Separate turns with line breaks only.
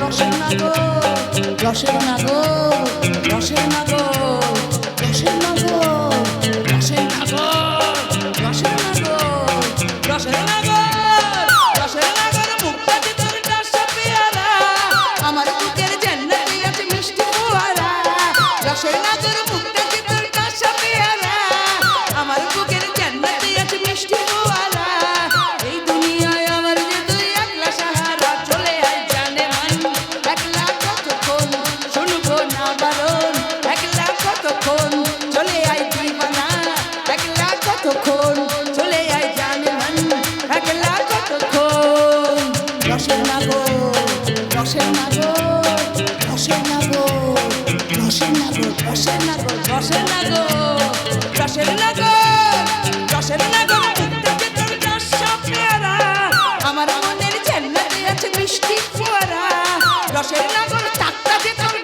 রসের নাগো রসের নাগো রসের নাগো রসের নাগো রসের নাগো রসের নাগো রসের নাগো রসের নাগর মুক্তা চিতর কাশা আমার বুকের জান্নাতি আছে মিষ্টি ফোয়ারা। রসের নাগর মুক্তা চিতর রসের নাগো রসের নাগো রসের নাগো রসের নাগো রসের নাগো রসের নাগো রসের নাগো আমার মনের জেন্নাতে আছে মিষ্টি ফোয়ারা। রসের নাগর তাক্তা যে তোর